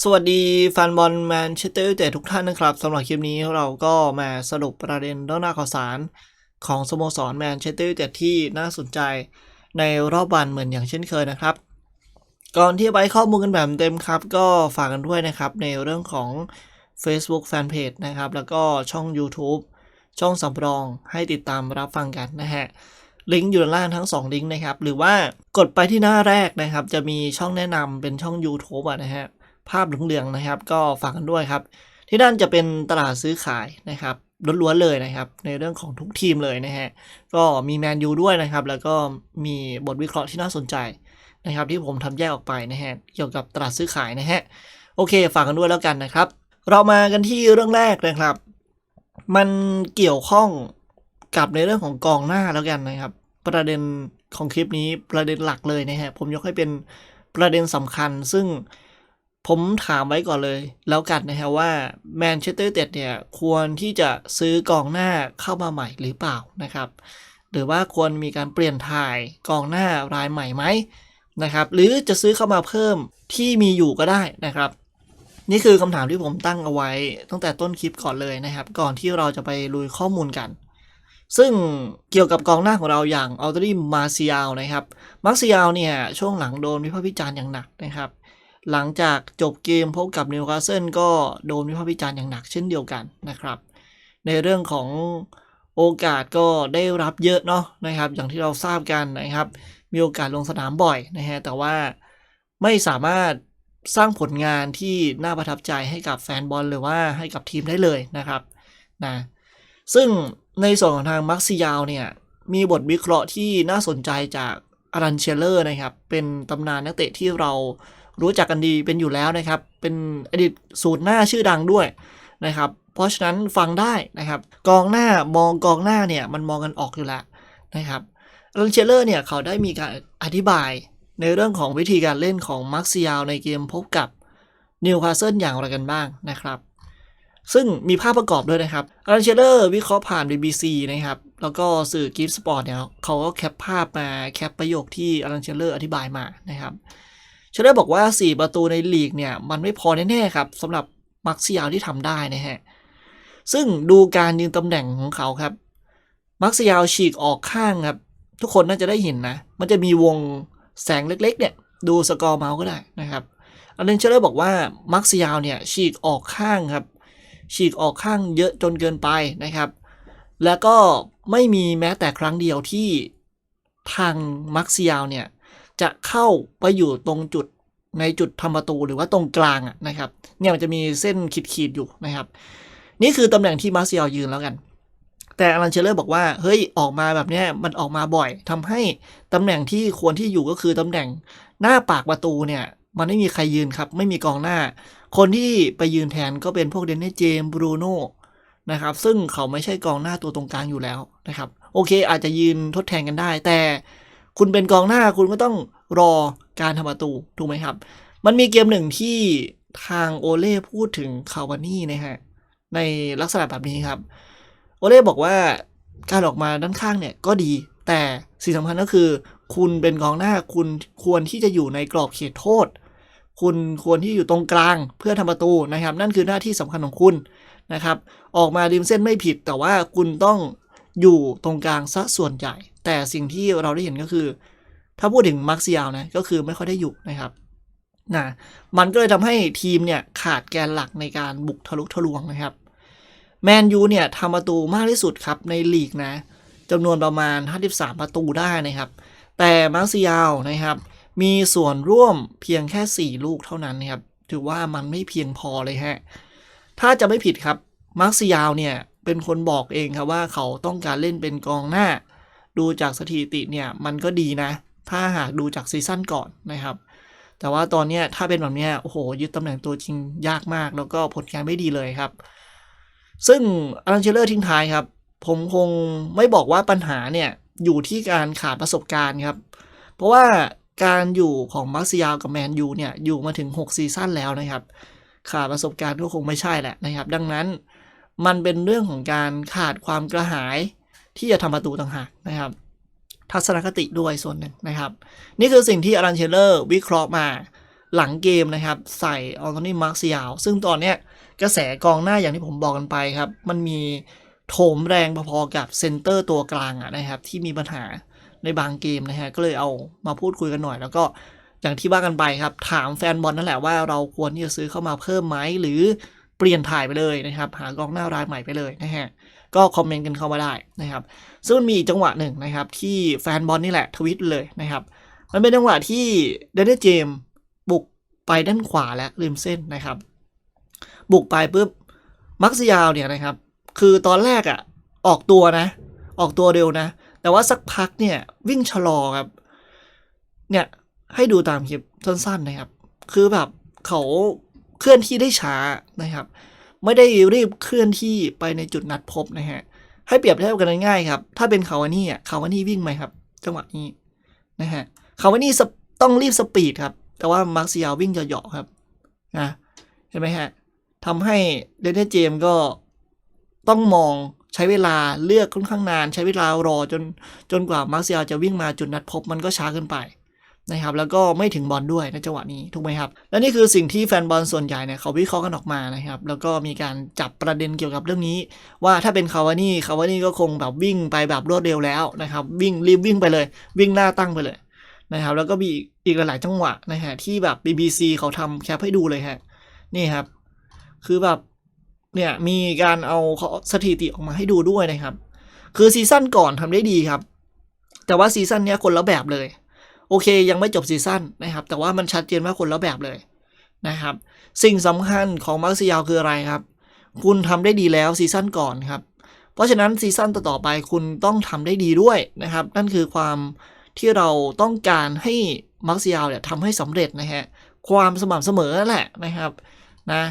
สวัสดีแฟนบอลแมนเชสเตอร์ยูไนเต็ดทุกท่านนะครับสำหรับคลิปนี้เราก็มาสรุปประเด็นเรื่องหน้าข่าวสารของสโมสรแมนเชสเตอร์ยูไนเต็ดที่น่าสนใจในรอบวันเหมือนอย่างเช่นเคยนะครับ ก่อนที่ไปข้อมูลกันแบบเต็มครับ ก็ฝากกันด้วยนะครับในเรื่องของ Facebook Fanpage นะครับ แล้วก็ช่อง YouTube ช่องสำรองให้ติดตามรับฟังกันนะฮะลิงก์อยู่ด้านล่างทั้ง 2 ลิงก์นะครับ หรือว่ากดไปที่หน้าแรกนะครับ จะมีช่องแนะนำเป็นช่อง YouTube อะนะฮะ ภาพเหลืองๆนะครับ ก็ฝากกันด้วยครับ ที่นั่นจะเป็นตลาดซื้อขายนะครับล้วนๆเลยนะครับ ในเรื่องของทุกทีมเลยนะฮะก็มีแมนยูด้วยนะครับ แล้วก็มีบทวิเคราะห์ที่น่าสนใจนะครับ ที่ผมทำแยกออกไปนะฮะเกี่ยวกับตลาดซื้อขายนะฮะโอเค ฝากกันด้วยแล้วกันนะครับ เรามากันที่เรื่องแรกนะครับ มันเกี่ยวข้องกับในเรื่องของกองหน้าแล้วกันนะครับ ประเด็นของคลิปนี้ประเด็นหลักเลยนะฮะผมยกให้เป็นประเด็นสำคัญ ซึ่ง ผมถามไว้ก่อนเลย แล้วกันนะฮะว่าแมนเชสเตอร์ยูไนเต็ดเนี่ยควรที่จะซื้อกองหน้าเข้ามาใหม่หรือเปล่านะครับ หรือว่าควรมีการเปลี่ยนถ่ายกองหน้ารายใหม่ไหมนะครับ หรือจะซื้อเข้ามาเพิ่มที่มีอยู่ก็ได้นะครับ นี่คือคำถามที่ผมตั้งเอาไว้ตั้งแต่ต้นคลิปก่อนเลยนะครับ ก่อนที่เราจะไปลุยข้อมูลกัน ซึ่งเกี่ยวกับกองหน้าของเราอย่างอัลเตอรี่มาเซียลนะครับมาร์เซียลเนี่ยช่วงหลังโดนวิพากษ์วิจารณ์อย่างหนักนะครับ หลังจากจบเกมพบกับนิวคาสเซิลก็โดนวิพากษ์วิจารณ์อย่างหนักเช่นเดียวกันนะครับ ในเรื่องของโอกาสก็ได้รับเยอะเนาะนะครับ อย่างที่เราทราบกันนะครับ มีโอกาสลงสนามบ่อยนะฮะแต่ว่าไม่สามารถสร้างผลงานที่น่าประทับใจให้กับแฟนบอลหรือว่าให้กับทีมได้เลยนะครับนะซึ่งในส่วนของทางมักซิยาวเนี่ยมีบทวิเคราะห์ที่น่าสนใจจากอารันเชลเลอร์นะครับ เป็นตำนานนักเตะที่เรา รู้จักกันดีเป็นอยู่แล้วนะครับ เป็นอดีตสูตรหน้าชื่อดังด้วยนะครับ เพราะฉะนั้นฟังได้นะครับ กองหน้ามองกองหน้าเนี่ยมันมองกันออกอยู่แล้วนะครับอารันเชลเลอร์เนี่ยเขาได้มีการอธิบายในเรื่องของวิธีการเล่นของมาร์คซิยาวในเกมพบกับนิวคาสเซิลอย่างไรกันบ้างนะครับ ซึ่งมีภาพประกอบด้วยนะครับอารันเชลเลอร์วิเคราะห์ผ่าน BBC นะครับ แล้วก็สื่อกิฟสปอร์ตเนี่ยเขาก็แคปภาพมาแคปประโยคที่อารันเชลเลอร์อธิบายมานะครับ เชลเลอร์บอกว่า 4 ประตูในลีกเนี่ยมันไม่พอแน่ๆครับสำหรับมาร์คซิยาที่ทำได้นะฮะ ซึ่งดูการยืนตำแหน่งของเขาครับมาร์คซิยาฉีกออกข้างครับ ทุกคนน่าจะได้เห็นนะ มันจะมีวงแสงเล็กๆ เนี่ยดูสกอร์เมาส์ก็ได้นะครับอันเดนเชลเลอร์บอกว่ามาร์คซิยาเนี่ยฉีกออกข้างครับ ฉีกออกข้างเยอะจนเกินไปนะครับ แล้วก็ไม่มีแม้แต่ครั้งเดียวที่ทางมาร์คซิยาเนี่ย จะเข้าไปอยู่ตรงจุดในจุดทำประตูหรือว่าตรงกลางนะครับ เนี่ยมันจะมีเส้นขีดๆอยู่นะครับ นี่คือตำแหน่งที่มาร์คซิยาวยืนแล้วกัน แต่อลันเชลเลอร์บอกว่าเฮ้ยออกมาแบบนี้มันออกมาบ่อยทำให้ตำแหน่งที่ควรที่อยู่ก็คือตำแหน่งหน้าปากประตูเนี่ย มันไม่มีใครยืนครับ ไม่มีกองหน้า คนที่ไปยืนแทนก็เป็นพวกเดนเน่เจมบรูโน่นะครับ ซึ่งเขาไม่ใช่กองหน้าตัวตรงกลางอยู่แล้วนะครับ โอเค อาจจะยืนทดแทนกันได้ แต่ คุณเป็นกองหน้าคุณก็ต้องรอการทำประตูถูกไหมครับ มันมีเกมหนึ่งที่ทางโอเล่พูดถึงคาวานี่นะฮะในลักษณะแบบนี้ครับ โอเล่บอกว่าการออกมาด้านข้างเนี่ยก็ดี แต่สิ่งสำคัญก็คือ คุณเป็นกองหน้าคุณควรที่จะอยู่ในกรอบเขตโทษ คุณควรที่อยู่ตรงกลางเพื่อทำประตูนะครับ นั่นคือหน้าที่สำคัญของคุณนะครับ ออกมาริมเส้นไม่ผิด แต่ว่าคุณต้อง อยู่ตรงกลางซะส่วนใหญ่ แต่สิ่งที่เราได้เห็นก็คือ ถ้าพูดถึงมาร์คซิยาวนะก็คือไม่ค่อยได้อยู่นะครับนะมันก็เลยทำให้ทีมเนี่ยขาดแกนหลักในการบุกทะลุทะลวงนะครับแมนยูเนี่ยทำประตูมากที่สุดครับในลีกนะจำนวนประมาณ 53 ประตูได้นะครับ แต่มาร์ซิยาลนะครับ มีส่วนร่วมเพียงแค่ 4 ลูกเท่านั้นนะครับ ถือว่ามันไม่เพียงพอเลยฮะ ถ้าจะไม่ผิดครับ มาร์ซิยาลเนี่ย เป็นคนบอกเองครับว่าเขาต้องการเล่นเป็นกองหน้า ดูจากสถิติเนี่ยมันก็ดีนะ ถ้าหากดูจากซีซั่นก่อนนะครับ แต่ว่าตอนนี้ถ้าเป็นแบบเนี้ยโอ้โหยึดตำแหน่งตัวจริงยากมาก แล้วก็ผลงานไม่ดีเลยครับ ซึ่งอารันเชลเลอร์ทิ้งท้ายครับ ผมคงไม่บอกว่าปัญหาเนี่ยอยู่ที่การขาดประสบการณ์ครับ เพราะว่าการอยู่ของมาร์ซิยาลกับแมนยูเนี่ยอยู่มาถึง 6 ซีซั่นแล้วนะครับ ขาดประสบการณ์ก็คงไม่ใช่แหละนะครับ ดังนั้น มันเป็นเรื่องของการขาดความกระหายที่จะทำประตูต่างหากนะครับ ทัศนคติด้วยส่วนหนึ่งนะครับ นี่คือสิ่งที่อารันเชลเลอร์วิเคราะห์มาหลังเกมนะครับ ใส่ออนโทนีมาร์คซิยาวซึ่งตอนเนี้ยกระแสกองหน้าอย่างที่ผมบอกกันไปครับ มันมีโถมแรงพอๆกับเซนเตอร์ตัวกลางอะนะครับ ที่มีปัญหาในบางเกมนะฮะก็เลยเอามาพูดคุยกันหน่อย แล้วก็อย่างที่ว่ากันไปครับ ถามแฟนบอลนั่นแหละว่าเราควรที่จะซื้อเข้ามาเพิ่มไหมหรือ ปลี่ยนถ่ายไปเลยนะครับ หากองหน้ารายใหม่ไปเลยนะฮะก็คอมเมนต์กันเข้ามาได้นะครับ ซึ่งมันมีจังหวะหนึ่งนะครับ ที่แฟนบอลนี่แหละทวิตเลยนะครับ มันเป็นจังหวะที่เดนเนเจมส์บุกไปด้านขวาและริมเส้นนะครับ บุกไปปุ๊บมักซิยาวเนี่ยนะครับ คือตอนแรกอะ่ะออกตัวนะ ออกตัวเร็วนะ แต่ว่าสักพักเนี่ยวิ่งชะลอครับ เนี่ยให้ดูตามคลิปสั้นๆนะครับ คือแบบเขา เคลื่อนที่ได้ช้านะครับ ไม่ได้รีบเคลื่อนที่ไปในจุดนัดพบนะฮะให้เปรียบเทียบกันง่ายๆครับ ถ้าเป็นคาวานี่อะคาวานี่วิ่งไหมครับ จังหวะนี้นะฮะคาวานี่ต้องรีบสปีดครับ แต่ว่ามาร์คซิยาวิ่งเหยาะๆครับนะเห็นไหมฮะทำให้เดนเนเจมส์ก็ต้องมองใช้เวลาเลือกค่อนข้างนาน ใช้เวลารอจนจนกว่ามาร์คซิยาจะวิ่งมาจุดนัดพบมันก็ช้าเกินไป นะครับแล้วก็ไม่ถึงบอลด้วยในจังหวะนี้ถูกไหมครับ และนี่คือสิ่งที่แฟนบอลส่วนใหญ่เนี่ยเขาวิเคราะห์กันออกมานะครับแล้วก็มีการจับประเด็นเกี่ยวกับเรื่องนี้ ว่าถ้าเป็นคาวานี่คาวานี่ก็คงแบบวิ่งไปแบบรวดเร็วแล้วนะครับวิ่งรีบวิ่งไปเลย วิ่งหน้าตั้งไปเลยนะครับแล้วก็มีอีกหลาย ๆ จังหวะนะฮะที่แบบ BBC เขาทำแคปให้ดูเลยฮะนี่ครับ คือแบบเนี่ยมีการเอาสถิติออกมาให้ดูด้วยนะครับ คือซีซั่นก่อนทำได้ดีครับ แต่ว่าซีซั่นนี้คนละแบบเลย โอเค ยังไม่จบซีซั่นนะครับ แต่ว่ามันชัดเจนว่าคนละแบบเลยนะครับ สิ่งสำคัญของมาร์คซิยาวคืออะไรครับ คุณทำได้ดีแล้วซีซั่นก่อนครับ เพราะฉะนั้นซีซั่นต่อๆไปคุณต้องทำได้ดีด้วยนะครับ นั่นคือความที่เราต้องการให้มาร์คซิยาวเนี่ยทำให้สำเร็จนะฮะ ความสม่ำเสมอนั่นแหละนะครับนะ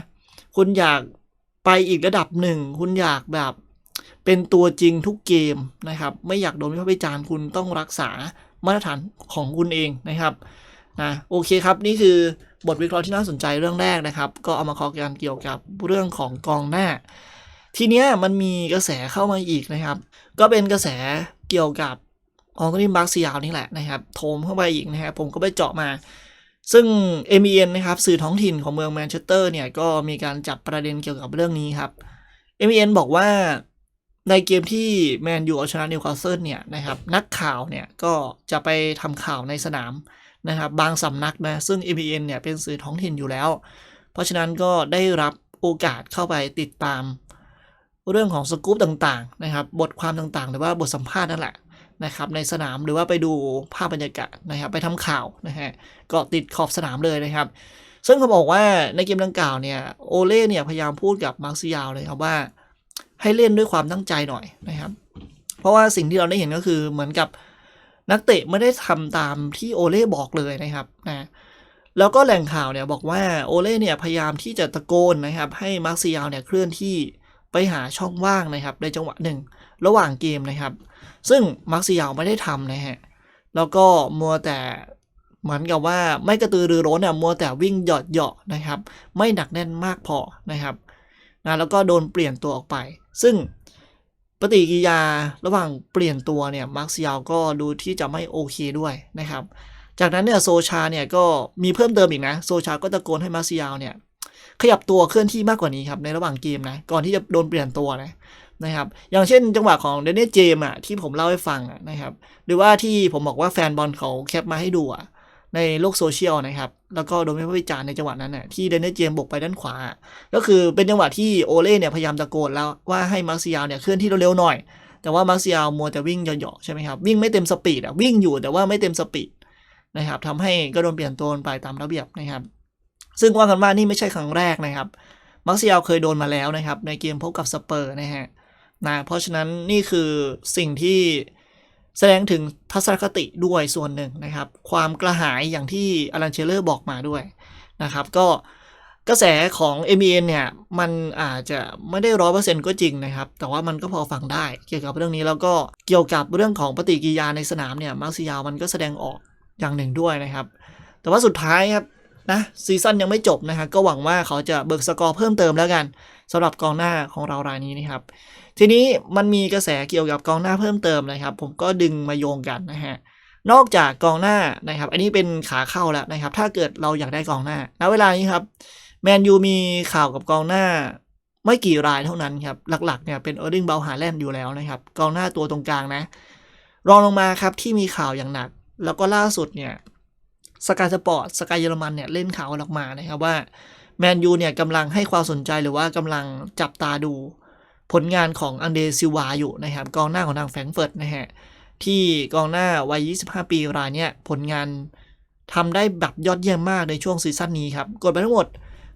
คุณอยากไปอีกระดับหนึ่ง คุณอยากแบบเป็นตัวจริงทุกเกมนะครับ ไม่อยากโดนวิพากษ์วิจารณ์คุณต้องรักษา มาตรฐานของคุณเองนะครับนะโอเคครับ นี่คือบทวิเคราะห์ที่น่าสนใจเรื่องแรกนะครับ ก็เอามาคอกันเกี่ยวกับเรื่องของกองหน้า ทีเนี้ยมันมีกระแสเข้ามาอีกนะครับ ก็เป็นกระแสเกี่ยวกับอองโตนีมาร์คซิยาวนี่แหละนะครับโถมเข้าไปอีกนะครับผมก็ไปเจาะมา ซึ่ง MEN นะครับสื่อท้องถิ่นของเมืองแมนเชสเตอร์เนี่ยก็มีการจับประเด็นเกี่ยวกับเรื่องนี้ครับ MEN บอกว่า ในเกมที่แมนยูเอาชนะนิวคาสเซิลเนี่ยนะครับนักข่าวเนี่ยก็จะไปทำข่าวในสนามนะครับบางสำนักนะซึ่ง MEN เนี่ยเป็นสื่อท้องถิ่นอยู่แล้ว เพราะฉะนั้นก็ได้รับโอกาสเข้าไปติดตาม เรื่องของสกู๊ปต่างๆนะครับบทความต่างๆ หรือว่าบทสัมภาษณ์นั่นแหละนะครับในสนามหรือว่าไปดูภาพบรรยากาศนะครับไปทำข่าวนะฮะก็ติดขอบสนามเลยนะครับ ซึ่งเขาบอกว่าในเกมดังกล่าวเนี่ยโอเล่เนี่ยพยายามพูดกับมาร์ซิยาวเลยครับว่า ให้เล่นด้วยความตั้งใจหน่อยนะครับ เพราะว่าสิ่งที่เราได้เห็นก็คือเหมือนกับนักเตะไม่ได้ทำตามที่โอเล่บอกเลยนะครับนะแล้วก็แหล่งข่าวเนี่ยบอกว่าโอเล่เนี่ยพยายามที่จะตะโกนนะครับ ให้มาร์ซิยาวเนี่ยเคลื่อนที่ไปหาช่องว่างนะครับ ในจังหวะหนึ่งระหว่างเกมนะครับ ซึ่งมาร์ซิยาวไม่ได้ทำนะฮะแล้วก็มัวแต่เหมือนกับว่าไม่กระตือรือร้นเนี่ยมัวแต่วิ่งหยอดเหาะนะครับ ไม่หนักแน่นมากพอนะครับ นะแล้วก็โดนเปลี่ยนตัวออกไป ซึ่งปฏิกิริยาระหว่างเปลี่ยนตัวเนี่ยมาร์ซิยาวก็ดูที่จะไม่โอเคด้วยนะครับ จากนั้นเนี่ยโซชาเนี่ยก็มีเพิ่มเติมอีกนะโซชาก็ตะโกนให้มาร์ซิยาวเนี่ยขยับตัวเคลื่อนที่มากกว่านี้ครับในระหว่างเกมนะก่อนที่จะโดนเปลี่ยนตัวนะนะครับอย่างเช่นจังหวะของเดนเน่เจมอะที่ผมเล่าให้ฟังนะครับหรือว่าที่ผมบอกว่าแฟนบอลเขาแคปมาให้ดูอะ ในโลกโซเชียลนะครับ แล้วก็โดนวิพากษ์วิจารณ์ในจังหวะนั้นน่ะที่เดนเน่เจมบกไปด้านขวา ก็คือเป็นจังหวะที่โอเล่เนี่ยพยายามตะโกนแล้วว่าให้มาร์ซิยาเนี่ยเคลื่อนที่เร็วๆหน่อย แต่ว่ามาร์ซิยามัวแต่วิ่งเหยาะๆใช่ไหมครับ วิ่งไม่เต็มสปีดอะวิ่งอยู่แต่ว่าไม่เต็มสปีดนะครับทำให้ก็โดนเปลี่ยนตัวไปตามระเบียบนะครับ ซึ่งว่ากันว่านี่ไม่ใช่ครั้งแรกนะครับมาร์ซิยาเคยโดนมาแล้วนะครับในเกมพบกับสเปอร์นะฮะนะเพราะฉะนั้นนี่คือสิ่งที่ แสดงถึงทัศนคติด้วยส่วนหนึ่งนะครับ ความกระหายอย่างที่อลันเชลเลอร์บอกมาด้วยนะครับ ก็กระแสของ m อ n เนี่ย มันอาจจะไม่ได้ร้อยเปอร์เซ็นต์ก็จริงนะครับ แต่ว่ามันก็พอฟังได้เกี่ยวกับเรื่องนี้แล้วก็เกี่ยวกับเรื่องของปฏิกิริยาในสนามเนี่ยมาร์ซิยามันก็แสดงออกอย่างหนึ่งด้วยนะครับ แต่ว่าสุดท้ายครับ นะซีซั่นยังไม่จบนะครับก็หวังว่าเขาจะเบิกสกอร์เพิ่มเติมแล้วกันสำหรับกองหน้าของเรารายนี้นะครับ ทีนี้มันมีกระแสเกี่ยวกับกองหน้าเพิ่มเติมนะครับ ผมก็ดึงมาโยงกันนะฮะนอกจากกองหน้านะครับ อันนี้เป็นขาเข้าแล้วนะครับ ถ้าเกิดเราอยากได้กองหน้าณเวลานี้ครับแมนยูมีข่าวกับกองหน้าไม่กี่รายเท่านั้นครับ หลักๆเนี่ยเป็นเออร์ดิงเบลฮาแลนด์อยู่แล้วนะครับ กองหน้าตัวตรงกลางนะ รองลงมาครับที่มีข่าวอย่างหนัก แล้วก็ล่าสุดเนี่ย สกายสปอร์ตสกายเยอรมันเนี่ยเล่นข่าวออกมานะครับว่าแมนยูเนี่ยกำลังให้ความสนใจหรือว่ากำลังจับตาดูผลงานของอันเดซิวาอยู่นะครับกองหน้าของทางแฟรงเฟิร์ตนะฮะที่กองหน้าวัย 25 ปีรายเนี่ยผลงานทำได้แบบยอดเยี่ยมมากในช่วงซีซั่นนี้ครับ กดไปทั้งหมด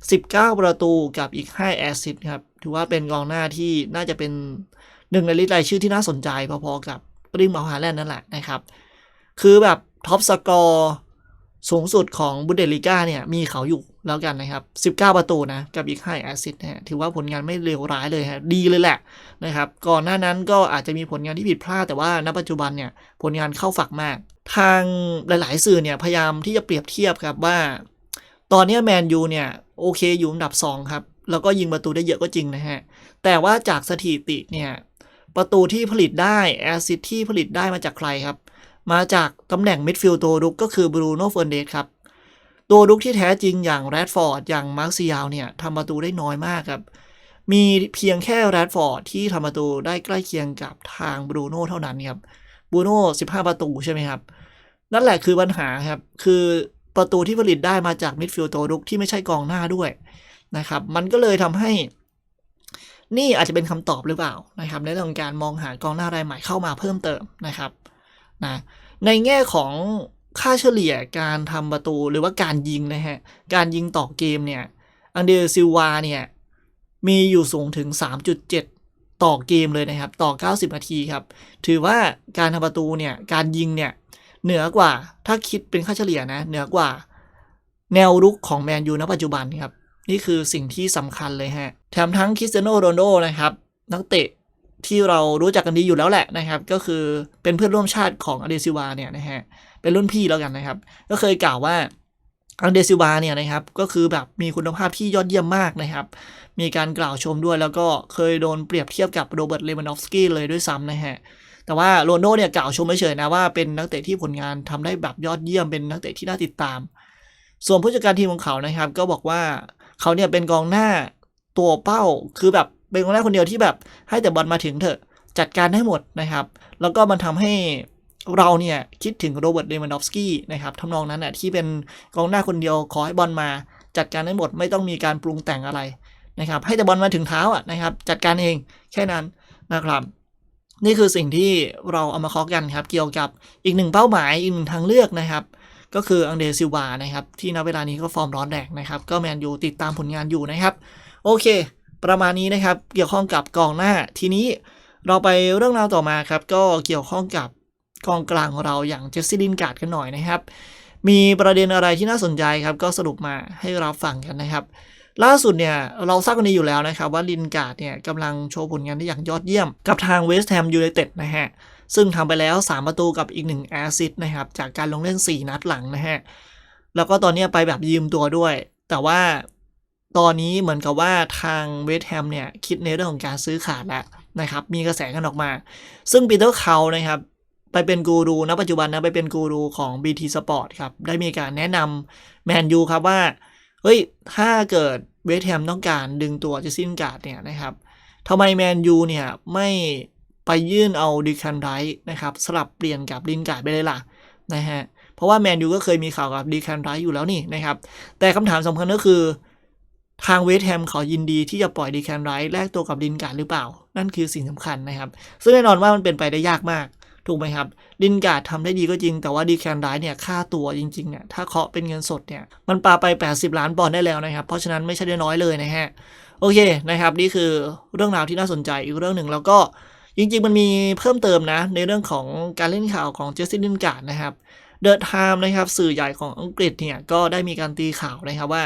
19 ประตูกับอีก 5 แอสซิสต์ครับ ถือว่าเป็นกองหน้าที่น่าจะเป็นหนึ่งในลิสต์รายชื่อที่น่าสนใจพอๆกับริงมาฮาแลนด์นั่นแหละนะครับ คือแบบท็อปสกอร์ สูงสุดของบุนเดลิก้าเนี่ยมีเขาอยู่แล้วกันนะครับ 19 ประตูนะ กับอีก 5 แอสซิสต์นะฮะถือว่าผลงานไม่เลวร้ายเลยฮะดีเลยแหละนะครับ ก่อนหน้านั้นก็อาจจะมีผลงานที่ผิดพลาด แต่ว่าณปัจจุบันเนี่ยผลงานเข้าฝักมาก ทางหลาย ๆ สื่อเนี่ยพยายามที่จะเปรียบเทียบครับว่า ตอนนี้แมนยูเนี่ยโอเคอยู่อันดับ 2 ครับ แล้วก็ยิงประตูได้เยอะก็จริงนะฮะแต่ว่าจากสถิติเนี่ยประตูที่ผลิตได้แอสซิสที่ผลิตได้มาจากใครครับ มาจากตำแหน่งมิดฟิลด์ตัวรุกก็คือบรูโน่เฟอร์เนสครับ ตัวรุกที่แท้จริงอย่างแรดฟอร์ดอย่างมาร์คซิยาวเนี่ยทำประตูได้น้อยมากครับ มีเพียงแค่แรดฟอร์ดที่ทำประตูได้ใกล้เคียงกับทางบรูโน่เท่านั้นครับบรูโน่15 ประตูใช่ไหมครับ นั่นแหละคือปัญหาครับ คือประตูที่ผลิตได้มาจากมิดฟิลด์ตัวรุกที่ไม่ใช่กองหน้าด้วยนะครับ มันก็เลยทำให้นี่อาจจะเป็นคำตอบหรือเปล่านะครับในเรื่องของการมองหากองหน้ารายใหม่เข้ามาเพิ่มเติมนะครับ นะในแง่ของค่าเฉลี่ยการทำประตูหรือว่าการยิงนะฮะ การยิงต่อเกมเนี่ย อันเดอร์ซิลวาเนี่ย มีอยู่สูงถึง 3.7 ต่อเกมเลยนะครับ ต่อ 90 นาทีครับ ถือว่าการทำประตูเนี่ย การยิงเนี่ย เหนือกว่าถ้าคิดเป็นค่าเฉลี่ยนะ เหนือกว่าแนวรุกของแมนยูณปัจจุบันครับ นี่คือสิ่งที่สำคัญเลยฮะ แถมทั้งคริสเตียโนโรนโดนะครับ นักเตะ ที่เรารู้จักกันดีอยู่แล้วแหละนะครับ ก็คือเป็นเพื่อนร่วมชาติของอเดซิวาเนี่ยนะฮะเป็นรุ่นพี่แล้วกันนะครับ ก็เคยกล่าวว่าอังเดซิวาเนี่ยนะครับก็คือแบบมีคุณภาพที่ยอดเยี่ยมมากนะครับ มีการกล่าวชมด้วยแล้วก็เคยโดนเปรียบเทียบกับโรเบิร์ตเลมานอฟสกี้เลยด้วยซ้ำนะฮะแต่ว่าโรนโดเนี่ยกล่าวชมเฉยๆนะว่าเป็นนักเตะที่ผลงานทำได้แบบยอดเยี่ยมเป็นนักเตะที่น่าติดตาม ส่วนผู้จัดการทีมของเขานะครับ ก็บอกว่าเขาเนี่ยเป็นกองหน้าตัวเป้าคือแบบ เป็นกองหน้าคนเดียวที่แบบให้แต่บอลมาถึงเถอะจัดการให้หมดนะครับ แล้วก็มันทำให้เราเนี่ยคิดถึงโรเบิร์ตเลมานดอฟสกี้นะครับทำนองนั้นน่ะที่เป็นกองหน้าคนเดียวขอให้บอลมาจัดการให้หมดไม่ต้องมีการปรุงแต่งอะไรนะครับ ให้แต่บอลมาถึงเท้าอะนะครับ จัดการเองแค่นั้นนะครับ นี่คือสิ่งที่เราเอามาเคาะกันครับ เกี่ยวกับอีกหนึ่งเป้าหมายอีกหนึ่งทางเลือกนะครับ ก็คืออังเดซิลวานะครับ ที่ณเวลานี้ก็ฟอร์มร้อนแรงนะครับ ก็แมนยูติดตามผลงานอยู่นะครับ โอเค ประมาณนี้นะครับ เกี่ยวข้องกับกองหน้า ทีนี้เราไปเรื่องราวต่อมาครับ ก็เกี่ยวข้องกับกองกลางของเราอย่างเจสซี่ลินการ์ดกันหน่อยนะครับ มีประเด็นอะไรที่น่าสนใจครับ ก็สรุปมาให้เราฟังกันนะครับ ล่าสุดเนี่ยเราทราบกันดีอยู่แล้วนะครับ ว่าลินการ์ดเนี่ยกำลังโชว์ผลงานได้อย่างยอดเยี่ยม กับทางเวสต์แฮมยูไนเต็ดนะฮะซึ่งทำไปแล้ว 3 ประตูกับอีก 1 แอสซิสต์นะครับ จากการลงเล่น 4 นัดหลังนะฮะ แล้วก็ตอนนี้ไปแบบยืมตัวด้วย แต่ว่า ตอนนี้เหมือนกับว่าทางเวสแฮมเนี่ยคิดในเรื่องของการซื้อขาดแล้วนะครับ มีกระแสกันออกมา ซึ่งปีเตอร์เขานะครับ ไปเป็นกูรูณปัจจุบันนะไปเป็นกูรูของ BT Sport ครับ ได้มีการแนะนำแมนยูครับว่า เฮ้ย ถ้าเกิดเวสแฮมต้องการดึงตัวเจสซินการ์ดเนี่ยนะครับทำไมแมนยูเนี่ยไม่ไปยื่นเอาดิคันไรท์นะครับสลับเปลี่ยนกับลินการ์ดไปเลยล่ะนะฮะเพราะว่าแมนยูก็เคยมีข่าวกับดีคันไรท์อยู่แล้วนี่นะครับแต่คำถามสำคัญก็คือ ทางเวสแฮมเขายินดีที่จะปล่อยดีแคนไรท์แลกตัวกับลินการ์ดหรือเปล่า นั่นคือสิ่งสำคัญนะครับ ซึ่งแน่นอนว่ามันเป็นไปได้ยากมาก ถูกไหมครับ ลินการ์ดทำได้ดีก็จริง แต่ว่าดีแคนไรท์เนี่ยค่าตัวจริงๆเนี่ยถ้าเคาะเป็นเงินสดเนี่ยมันปาไป 80 ล้านปอนด์ได้แล้วนะครับ เพราะฉะนั้นไม่ใช่น้อยเลยนะฮะโอเคนะครับนี่คือเรื่องราวที่น่าสนใจอีกเรื่องหนึ่งแล้วก็จริงๆ มันมีเพิ่มเติมนะ ในเรื่องของการเล่นข่าวของเจสซินลินการ์ดนะครับเดอะไทม์นะครับสื่อใหญ่ของอังกฤษเนี่ยก็ได้มีการตีข่าวนะครับว่า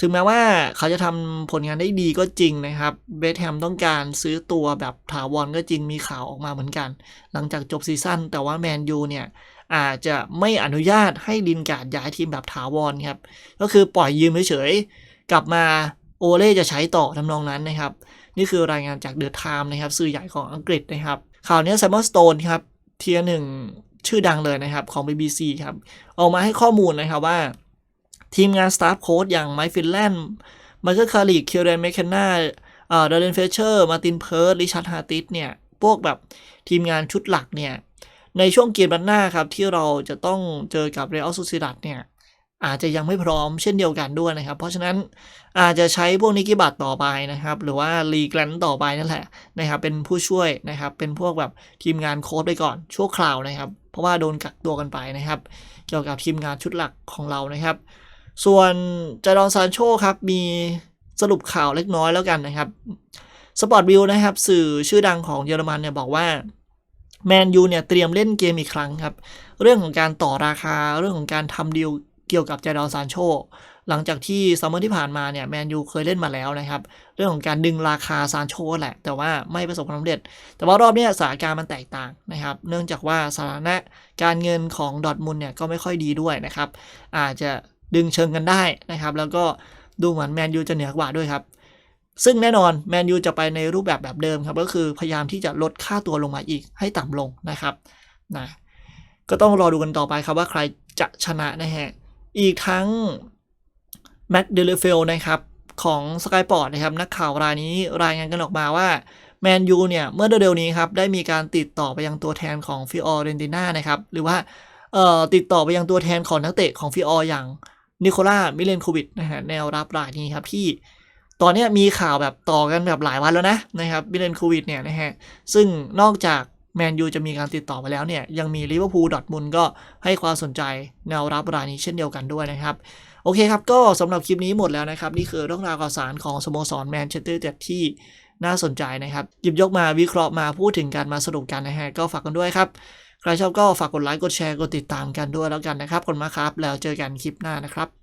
ถึงแม้ว่าเขาจะทำผลงานได้ดีก็จริงนะครับเบสแฮมต้องการซื้อตัวแบบถาวรก็จริงมีข่าวออกมาเหมือนกัน หลังจากจบซีซั่นแต่ว่าแมนยูเนี่ยอาจจะไม่อนุญาตให้ลินการ์ดย้ายทีมแบบถาวรครับ ก็คือปล่อยยืมเฉยๆ กลับมาโอเล่จะใช้ต่อทำนองนั้นนะครับ นี่คือรายงานจากเดอะไทม์นะครับ สื่อใหญ่ของอังกฤษนะครับ ข่าวนี้ไซมอนสโตนครับ เทียหนึ่งชื่อดังเลยนะครับของ BBC ครับ ออกมาให้ข้อมูลนะครับว่า ทีมงานสตาฟโค้ดอย่างไมค์ฟินแลนด์ไมเคิลคาริกคิวเรนเมคเคนนาเอ่อดาร์เรนเฟเชอร์มาตินเพิร์ดริชาร์ดฮาร์ติสเนี่ย พวกแบบทีมงานชุดหลักเนี่ย ในช่วงเกมนัดหน้าครับ ที่เราจะต้องเจอกับเรอัลซูซิดัดเนี่ย อาจจะยังไม่พร้อมเช่นเดียวกันด้วยนะครับ เพราะฉะนั้นอาจจะใช้พวกนิกิบัตต่อไปนะครับ หรือว่ารีแกลนต่อไปนั่นแหละนะครับ เป็นผู้ช่วยนะครับ เป็นพวกแบบทีมงานโค้ดไปก่อนชั่วคราวนะครับ เพราะว่าโดนกักตัวกันไปนะครับ เกี่ยวกับทีมงานชุดหลักของเรานะครับ ส่วนจารอนซานโชครับ มีสรุปข่าวเล็กน้อยแล้วกันนะครับสปอร์ตวิวนะครับ สื่อชื่อดังของเยอรมันเนี่ยบอกว่าแมนยูเนี่ยเตรียมเล่นเกมอีกครั้งครับ เรื่องของการต่อราคาเรื่องของการทำดีลเกี่ยวกับจารอนซานโชหลังจากที่ซัมเมอร์ที่ผ่านมาเนี่ยแมนยูเคยเล่นมาแล้วนะครับ เรื่องของการดึงราคาซานโชแหละ แต่ว่าไม่ประสบความสำเร็จ แต่ว่ารอบนี้สถานการณ์มันแตกต่างนะครับ เนื่องจากว่าสถานะการเงินของดอทมุนเนี่ยก็ไม่ค่อยดีด้วยนะครับ อาจจะ ดึงเชิงกันได้นะครับ แล้วก็ดูเหมือนแมนยูจะเหนือกว่าด้วยครับ ซึ่งแน่นอนแมนยูจะไปในรูปแบบแบบเดิมครับ ก็คือพยายามที่จะลดค่าตัวลงมาอีกให้ต่ำลงนะครับนะก็ต้องรอดูกันต่อไปครับว่าใครจะชนะนะฮะ อีกทั้งแม็กเดลเฟลนะครับของสกายปอร์ตนะครับนักข่าวรายนี้รายงานกันออกมาว่าแมนยูเนี่ย เมื่อเร็วๆนี้ครับ ได้มีการติดต่อไปยังตัวแทนของฟิออเรนติน่านะครับ หรือว่าติดต่อไปยังตัวแทนของนักเตะของฟิอออย่าง นิโคล่ามิเลนโควิดนะฮะแนวรับรายนี้ครับที่ตอนนี้มีข่าวแบบต่อกันแบบหลายวันแล้วนะนะครับมิเลนโควิดเนี่ยนะฮะซึ่งนอกจากแมนยูจะมีการติดต่อไปแล้วเนี่ยยังมีลิเวอร์พูลดอทมุนก็ให้ความสนใจแนวรับรายนี้เช่นเดียวกันด้วยนะครับ โอเคครับ ก็สำหรับคลิปนี้หมดแล้วนะครับ นี่คือเรื่องราวข่าวสารของสโมสรแมนเชสเตอร์เต็ดที่น่าสนใจนะครับหยิบยกมาวิเคราะห์มาพูดถึงกันมาสรุปกันนะฮะก็ฝากกันด้วยครับ ใครชอบก็ฝากกดไลค์กดแชร์กดติดตามกันด้วยแล้วกันนะครับขอบคุณมากครับ แล้วเจอกันคลิปหน้านะครับ